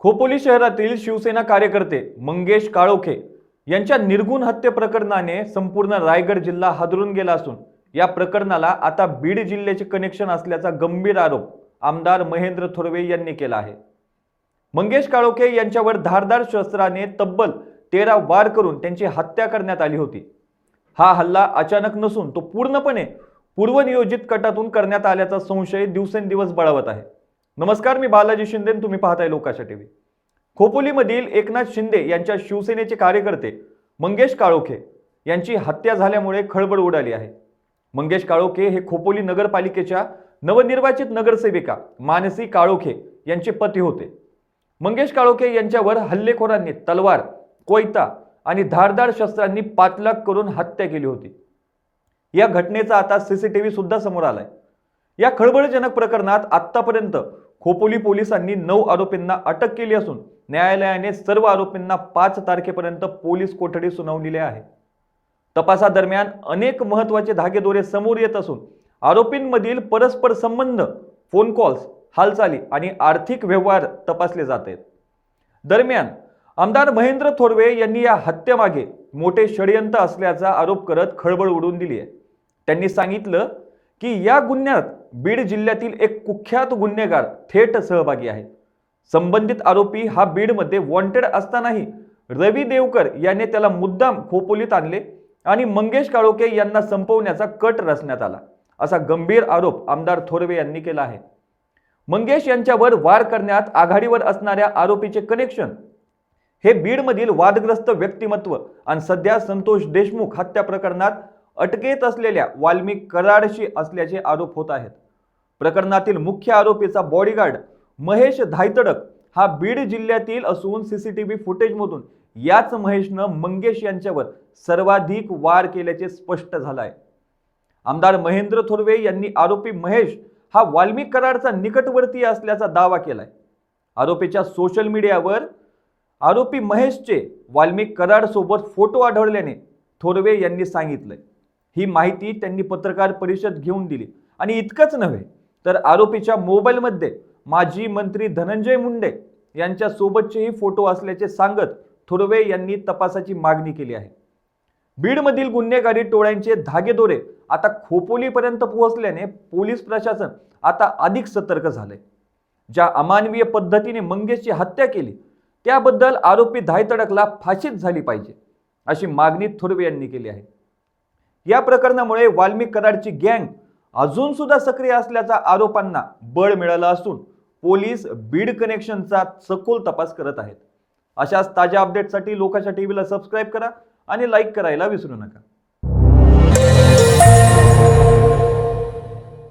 खोपोली शहरातील शिवसेना कार्यकर्ते मंगेश काळोखे यांच्या निर्गुण हत्ये प्रकरणाने संपूर्ण रायगड जिल्हा हादरून गेला असून या प्रकरणाला आता बीड जिल्ह्याचे कनेक्शन असल्याचा गंभीर आरोप आमदार महेंद्र थोरवे यांनी केला आहे. मंगेश काळोखे यांच्यावर धारदार शस्त्राने तब्बल तेरा वार करून त्यांची हत्या करण्यात आली होती. हा हल्ला अचानक नसून तो पूर्णपणे पूर्वनियोजित कटातून करण्यात आल्याचा संशय दिवसेंदिवस बळावत आहे. नमस्कार मी बालाजी शिंदे तुम्ही पाहताय लोकाशा टीव्ही. खोपोलीमधील एकनाथ शिंदे यांच्या शिवसेनेचे कार्यकर्ते मंगेश काळोखे यांची हत्या झाल्यामुळे खळबळ उडाली आहे. मंगेश काळोखे हे खोपोली नगरपालिकेच्या नवनिर्वाचित नगरसेविका मानसी काळोखे यांचे पती होते. मंगेश काळोखे यांच्यावर हल्लेखोरांनी तलवार कोयता आणि धारदार शस्त्रांनी पाठलाग करून हत्या केली होती. या घटनेचा आता सीसीटीव्ही सुद्धा समोर आलाय. या खळबळजनक प्रकरणात आतापर्यंत खोपोली पोलिसांनी नऊ आरोपींना अटक केली असून न्यायालयाने सर्व आरोपींना पाच तारखेपर्यंत पोलीस कोठडी सुनावलेली आहे. तपासादरम्यान अनेक महत्त्वाचे धागेदोरे समोर येत असून आरोपींमधील परस्पर संबंध फोन कॉल्स हालचाली आणि आर्थिक व्यवहार तपासले जात आहेत. दरम्यान आमदार महेंद्र थोरवे यांनी या हत्येमागे मोठे षडयंत्र असल्याचा आरोप करत खळबळ उडून दिली आहे. त्यांनी सांगितलं की या गुन्ह्यात बीड जिल्ह्यातील एक कुख्यात गुन्हेगार थेट सहभागी आहे. संबंधित आरोपी हा बीडमध्ये वॉन्टेड असतानाही रवी देवकर याने त्याला मुद्दाम खोपोलीत आणले आणि मंगेश काळोके यांना संपवण्याचा कट रचण्यात आला असा गंभीर आरोप आमदार थोरवे यांनी केला आहे. मंगेश यांच्यावर वार करण्यात आघाडीवर असणाऱ्या आरोपीचे कनेक्शन हे बीडमधील वादग्रस्त व्यक्तिमत्व आणि सध्या संतोष देशमुख हत्या प्रकरणात अटकेत असलेल्या वाल्मिक कराडशी असल्याचे आरोप होत आहेत. प्रकरणातील मुख्य आरोपीचा बॉडीगार्ड महेश धायतडक हा बीड जिल्ह्यातील असून सीसीटीव्ही फुटेजमधून याच महेशनं मंगेश यांच्यावर सर्वाधिक वार केल्याचे स्पष्ट झालं आहे. आमदार महेंद्र थोरवे यांनी आरोपी महेश हा वाल्मिक कराडचा निकटवर्तीय असल्याचा दावा केलाय. आरोपीच्या सोशल मीडियावर आरोपी महेशचे वाल्मिक कराडसोबत फोटो आढळल्याने थोरवे यांनी सांगितलंय. ही माहिती त्यांनी पत्रकार परिषद घेऊन दिली. आणि इतकंच नव्हे तर आरोपीच्या मोबाईलमध्ये माजी मंत्री धनंजय मुंडे यांच्या सोबतचेही फोटो असल्याचे सांगत थोरवे यांनी तपासाची मागणी केली आहे. बीडमधील गुन्हेगारी टोळ्यांचे धागेदोरे आता खोपोलीपर्यंत पोहोचल्याने पोलीस प्रशासन आता अधिक सतर्क झाले ज्या अमानवीय पद्धतीने मंगेशची हत्या केली त्याबद्दल आरोपी धायतडकला फाशीच झाली पाहिजे अशी मागणी थोरवे यांनी केली आहे. या प्रकरणामुळे वाल्मिक कराडची गँग अजून सुद्धा सक्रिय असल्याचा आरोपांना बळ मिळालं असून पोलीस बीड कनेक्शनचा सखोल तपास करत आहेत. अशाच ताज्या अपडेटसाठी लोकांच्या टीव्हीला सबस्क्राईब करा आणि लाईक करायला विसरू नका.